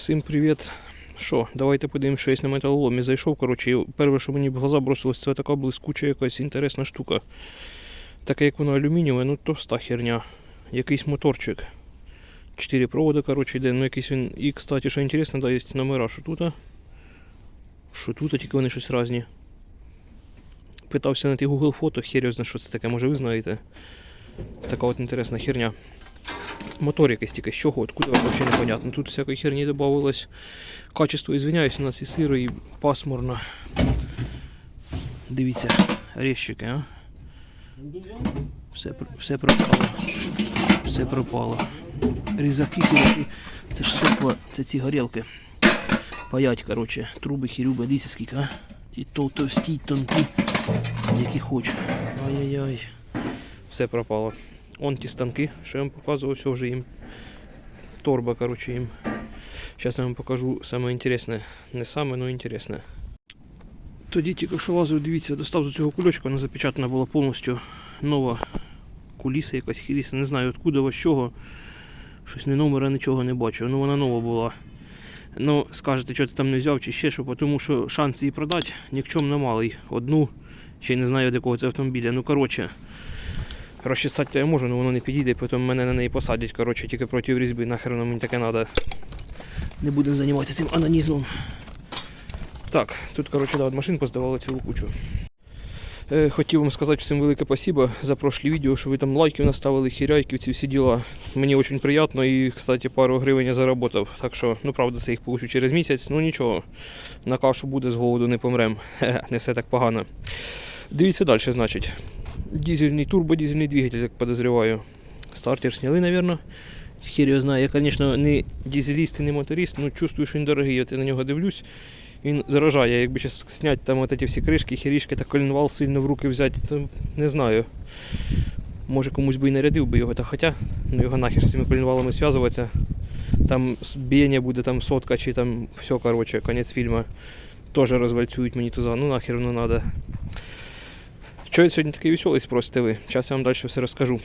Всім привіт. Що, давайте подивимось, що є на металоломі. Зайшов, коротше, перше, що мені в глаза бросилось, це така блискуча якась інтересна штука. Таке, як воно алюмінієве, ну товста херня. Якийсь моторчик. Чотири проводи, коротше, йде. Ну якийсь він. І, кстати, що інтересно, да, є номера, що тут. Що тут, тільки вони щось різні. Питався на ті Google фото, хер що це таке, може ви знаєте. Така от інтересна херня. Мотор якийсь тільки з чого, откуда вообще непонятно. Тут всякої херні додавалось. Качество, извиняюсь, у нас і сиро, і пасмурно. Дивіться, резчики, а? Все, все пропало. Все пропало. Різаки, хіряки. Це ж сопла, це ці горілки. Паять, коротше, труби, хірюби, дивіться скільки, а? І то товсті, тонкі, які хоч. Ай-яй-яй. Все пропало. Он ті станки, що я вам показував, все вже їм. Торба, коротше, їм. Зараз я вам покажу саме інтересне. Не саме, але інтересне. Тоді тільки що лазив, дивіться, достав з цього кульочка, вона запечатана була повністю нова куліса, якась хіріса, не знаю откуда, з чого. Щось не номера, нічого не бачу. Ну вона нова була. Ну, скажете, що ти там не взяв чи ще що, тому що шанс її продати нікчемно малий. Одну, ще й не знаю, до кого це автомобіля. Ну, коротше, розчесати я можу, але воно не підійде, потім мене на неї посадять, коротше, тільки проти різьби, нахер воно мені таке треба. Не будемо займатися цим анонізмом. Так, тут, коротше, да, от машин поздавали цілу кучу. Е, Хотів вам сказати всім велике спасибо за прошлі відео, що ви там лайків наставили, хіряйків, ці всі діла. Мені дуже приємно і, кстати, пару гривень я заработав. Так що, ну правда, це їх получу через місяць, ну нічого. На кашу буде з голоду не помрем. Не все так погано. Дивіться далі, значить. Дизельний турбодизельний двигатель, як подозреваю. Стартер сняли, наверное. Хер його знає. Я, звісно, не дизеліст і не моторист, але чувствую, що він дорогий. От я на нього дивлюсь. Він дорожає. Якби зараз зняти там от ці всі кришки, хірішки та коленвал сильно в руки взяти, то не знаю. Може комусь би і нарядив би його, та хоча ну його нахер з цими коленвалами зв'язуватися. Там біяння буде там сотка чи там все, коротше, конець фільму. Теж розвальцюють мені туза, ну нахер воно треба. Чого я сьогодні такий веселий, спросите ви? Зараз я вам далі все розкажу.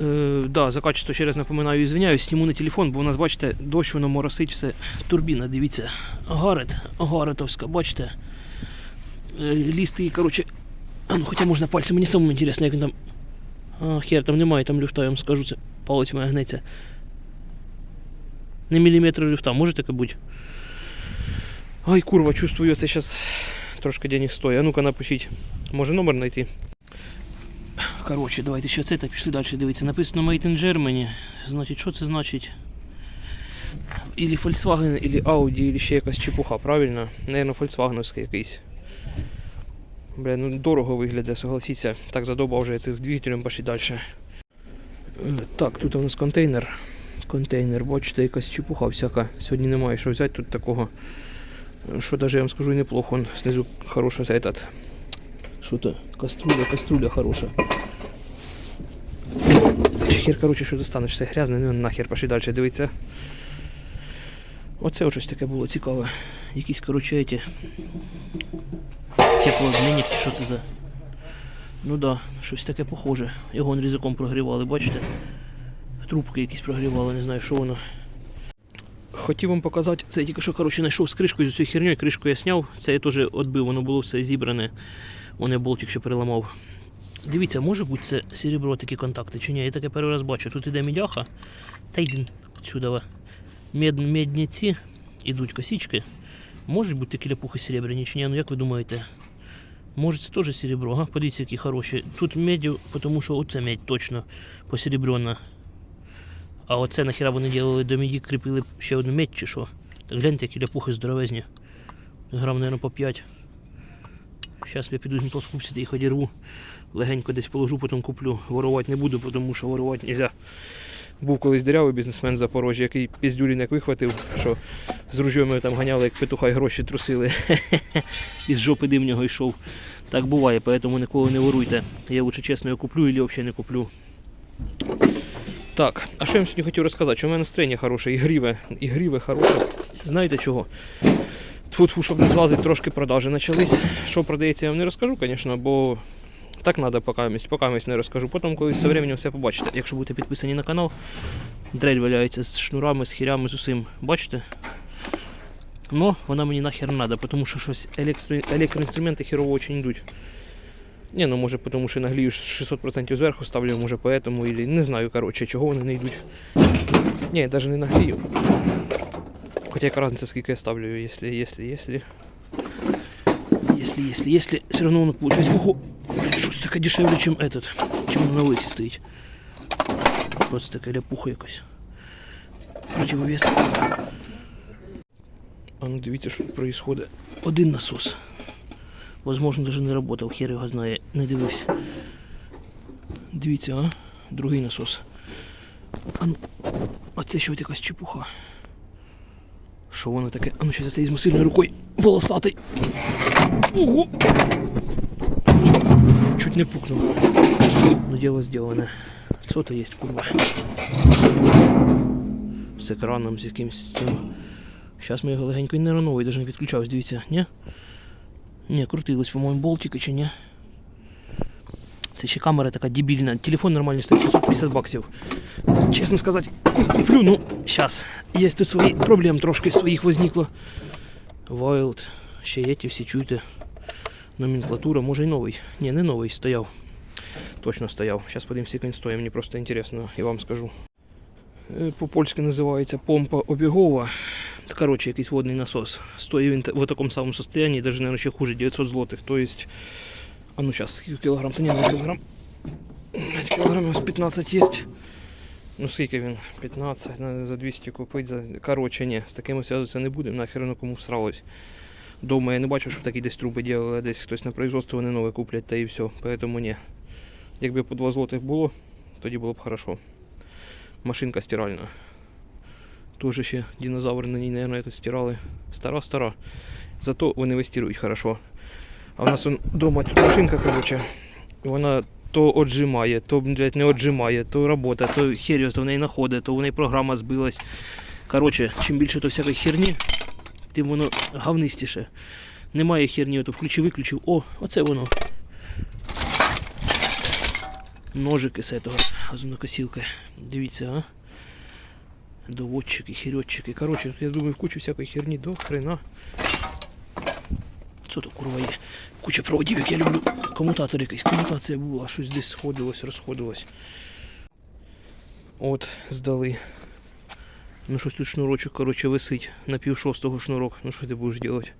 Е, да, за качество ще раз напоминаю і звиняюсь, зніму на телефон, бо у нас, бачите, дощ воно моросить все. Турбіна, дивіться. Гарет, гаретовська, бачите. Е, лісти, коротше. А ну хоча можна пальцем, мені самому інтересно, як він там. А, хер, там немає, там люфта, я вам скажу, це палець моя гнеться. Не міліметр люфта, може таке бути? Ай, курва, чувствую, це зараз трошки денег стоїть. А ну-ка напишіть. Може номер знайти? Коротше, давайте ще це та пішли далі дивитися. Написано Made in Germany. Значить, що це значить? Ілі Volkswagen, ілі Audi, ілі ще якась чепуха, правильно? Наверно, Volkswagenовський якийсь. Бля, ну дорого виглядає, согласіться. Так задовбав вже цих двигателем, пошли далі. Е, Так, тут у нас контейнер. Контейнер, бачите, якась чепуха всяка. Сьогодні немає що взяти тут такого. Що даже я вам скажу неплохо. Он снизу хороший этот. Що то? Каструля, каструля хороша. Хер, короче, що достанеш, все грязне, ну нахер пошли далі дивитися. Оце щось таке було цікаве. Якісь, короче, ці теплообмінник, чи що це за. Ну да, щось таке похоже. Його он різаком прогрівали, бачите? Трубки якісь прогрівали, не знаю, що воно. Хотів вам показати, це я тільки що коротше, знайшов з кришкою з цією херньою, кришку я зняв, це я теж відбив, воно було все зібране. Вони болтик ще переламав. Дивіться, може бути це серебро такі контакти чи ні? Я таке перший раз бачу. Тут іде мідяха. Та йди сюди. Мед, медні ідуть косички. Можуть бути такі ляпухи серебряні чи ні? Ну як ви думаєте? Може це теж серебро, ага? Подивіться, які хороші. Тут медю, тому що оце медь точно посеребрена. А оце нахіра вони ділили до меді, кріпили ще одну медь чи що. Так гляньте, які ляпухи здоровезні. Грам, мабуть, по 5. Зараз я піду з мотоскупці їх одірву. Легенько десь положу, потім куплю. Ворувати не буду, тому що ворувати не можна. Був колись дирявий бізнесмен в Запорожжі, який піздюлін як вихватив, що з ружьом там ганяли, як петуха і гроші трусили. Із жопи дим нього йшов. Так буває, тому ніколи не воруйте. Я лучше чесно його куплю, або взагалі не куплю. Так, а що я вам сьогодні хотів розказати? Що в мене настроєння хороше, ігріве, ігріве хороше. Знаєте чого? Тфу-тфу, щоб не злазить, трошки продажі почались. Що продається, я вам не розкажу, звісно, бо Так треба поки місць, поки не розкажу. Потім колись з временем все побачите. Якщо будете підписані на канал, дрель валяється з шнурами, з хірями, з усім. Бачите? Но вона мені нахер треба, тому що щось електро... електроінструменти херово очень йдуть. Не, ну може тому що наглію 600% зверху ставлю, може поэтому, или не знаю, коротше, чого вони не йдуть. Ні, навіть не наглію. Хоча яка разниця, скільки я ставлю, якщо, якщо, якщо. Если, если, если, все равно воно получается. Ого, таке дешевле, чем этот, чем на вулиці стоїть. Це таке ляпуха якась. Противовес. А ну дивіться, що тут. Один насос. Возможно, даже не работал, хер його знає, не дивився. Дивіться, а? Другий насос. А ну, а це що якась чепуха. Що воно таке? А ну щас я це візьму сильною рукою. Волосатий. Ого! Чуть не пукнув. Но дело сделано. Що то є, курва. З екраном, з якимось цим. Зараз ми його легенько він не новий, навіть не підключався, дивіться, ні? Ні, крутилось, по-моєму, болтики чи ні? Це ще камера така дебільна. Телефон нормальний стоїть 650 баксів. Чесно сказати, куплю, ну, зараз. Є тут свої проблем трошки своїх возникло. Wild. Ще є ті всі чуєте. Номенклатура, може й новий. Ні, не новий, стояв. Точно стояв. Зараз подивимося, він стоїть, мені просто інтересно, я вам скажу. Е, По-польськи називається помпа обігова. Та, Коротше, якийсь водний насос. Стоїть він в такому самому состоянии, даже, наверное, ще хуже, 900 злотих. То есть, а ну зараз, скільки кілограм? Та ні, не кілограм. Ось 15 є. Ну скільки він? 15, надо за 200 купити. За... Коротше, ні, з такими зв'язуватися не будемо, нахер воно кому всралось. Дома я не бачу, щоб такі десь труби а десь хтось на производство вони нове куплять та і все. Поэтому ні. Якби по 2 злотих було, тоді було б хорошо. Машинка стиральна. Тоже ще динозаври на ній, наверное, стирали. Стара-стара. Зато вони вистирують хорошо. А в нас вон дома машинка, короче, вона то отжимає, то блядь, не отжимає, то робота, то херю, то в неї находить, то в неї програма збилась. Короче, чим більше то всякої херні, тим воно говнистіше. Немає херні, то включив-виключив. О, оце воно. Ножики з этого газонокосілки. Дивіться, а? Доводчики, херьотчики. Короче, тут, я думаю, в кучу всякої херні до хрена. Що то курва є? Куча проводів, як я люблю. Комутатор якийсь, комутація була, щось десь сходилось, розходилось. От, здали. Ну щось тут шнурочок, короче, висить на пів шостого шнурок. Ну що ти будеш робити?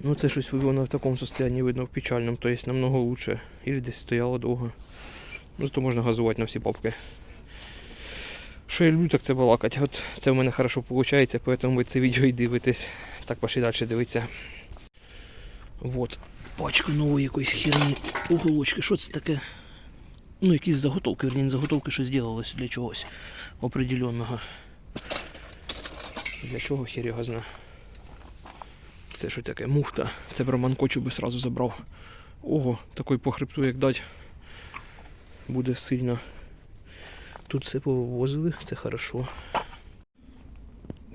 Ну це щось воно в такому состоянии видно в печальному, то есть намного лучше. Или десь стояло довго. Ну то можна газувати на всі папки. Що я люблю, так це балакати. От це в мене хорошо виходить, поэтому ви це відео і дивитесь. Так пошли далі дивитися. Вот. Пачка нової якоїсь херні. Уголочки. Що це таке? Ну, якісь заготовки, верні, заготовки, що зробилось для чогось определенного. Для чого хер його зна. Це що таке? Муфта. Це б Роман Кочу би сразу забрав. Ого, такий по хребту як дать. Буде сильно. Тут все повивозили, це хорошо.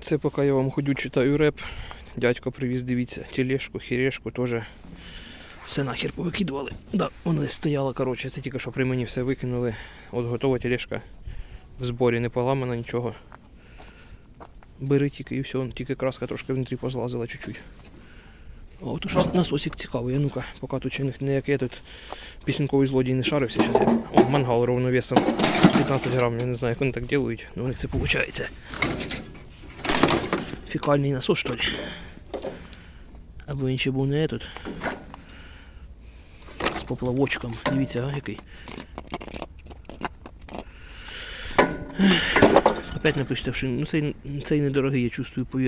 Це поки я вам ходю, читаю реп. Дядько привіз, дивіться, тележку, хірешку теж. Все нахер повикидували. Да, воно стояло, коротше, це тільки що при мені все викинули. От готова тележка. В зборі не поламана нічого. Бери тільки і все, тільки краска трошки внутрі позлазила чуть-чуть. А от щось насосик цікавий, ну-ка, поки тут ще ніякий тут пісеньковий злодій не шарився. Щас я... О, мангал ровно весом 15 грам, я не знаю, як вони так роблять, але у них це виходить. Фекальний насос, що ли? Або він ще був не этот. З поплавочком. Дивіться, а, який. Опять напишете, що ну, цей, цей недорогий, я чувствую по.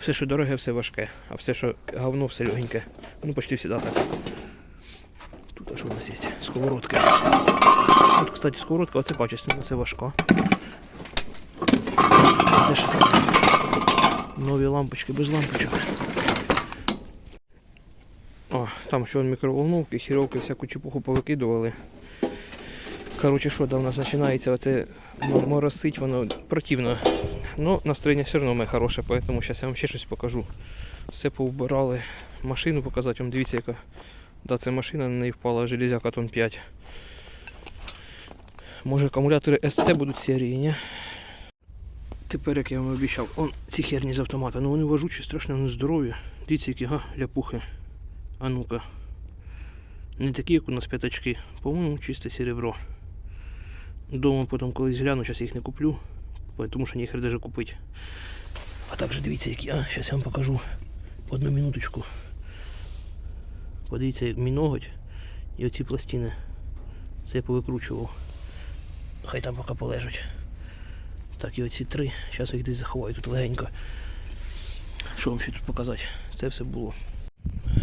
Все, що дороге, все важке, а все, що говно, все легеньке. Ну, почти всегда так. Що у нас є? Сковородки. Тут, кстати, сковородка, оце качественно, це важка. Це таке? Нові лампочки без лампочок. О, там ще мікроволновки, хіровки, всяку чепуху повикидували. Коротше, що там у нас починається оце моросить, воно противно. Ну, настроєння все одно моє хороше, поэтому зараз я вам ще щось покажу. Все поубирали. Машину показати, вам дивіться, яка Да, це машина на неї впала железяка тонн 5. Може акумулятори SC будуть серії, ні? Тепер, як я вам обіцяв, он ці херні з автомата, ну вони важучі, страшно вони здорові. Дивіться, які га, ляпухи. А ну-ка. Не такі, як у нас п'ятачки. По-моєму, чисте серебро. Дома потім колись гляну, зараз їх не куплю, тому що ніхер даже купити. А також дивіться, які. А, зараз я вам покажу. Одну минуточку. Подивіться, мій ноготь і оці пластини. Це я повикручував. Хай там поки полежать. Так, і оці три. Зараз їх десь заховаю тут легенько. Що вам ще тут показати? Це все було.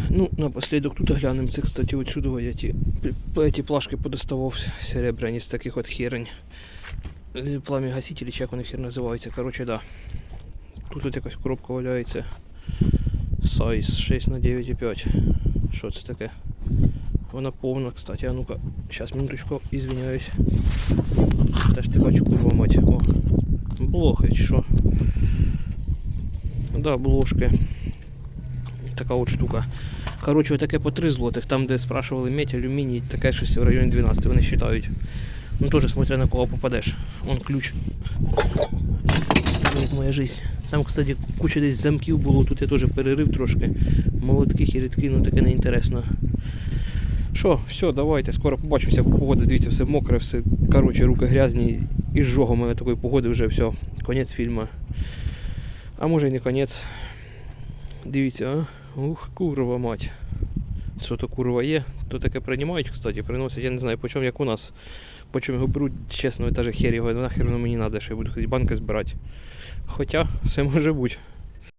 Ну, напоследок тут глянемо. Це, кстати, отсюди я ті, ті плашки подоставав серебряні з таких от херень. Е, Пламя-гасителі, чи як вони хер називаються. Коротше, да. Тут от якась коробка валяється. Size 6 на 9,5. Що це таке? Вона повна, кстати. А ну-ка, зараз минуточку, извиняюсь. Та ж ти бачу, курва мать. О, блохи чи що? Да, бложки. Така от штука. Коротше, таке по 3 злотих. Там, де спрашували медь, алюміній, таке щось в районі 12, вони вважають. Ну теж смотря на кого попадеш. Он ключ. Стоїть моя жизнь. Там, кстати, куча десь замків було, тут я теж перерив трошки. Молотки, хіритки, ну таке неінтересно. Що, все, давайте, скоро побачимося, бо погода, дивіться, все мокре, все. Коротше, руки грязні і жого мене такої погоди вже все. Конець фільму. А може і не конець. Дивіться, а? Ух, курва мать. Що то курва є, то таке приймають, кстати, приносять, я не знаю, по чому, як у нас. По чому його беруть, чесно, та же хер його, нахер воно мені треба, що я буду ходити банки збирати. Хоча все може бути.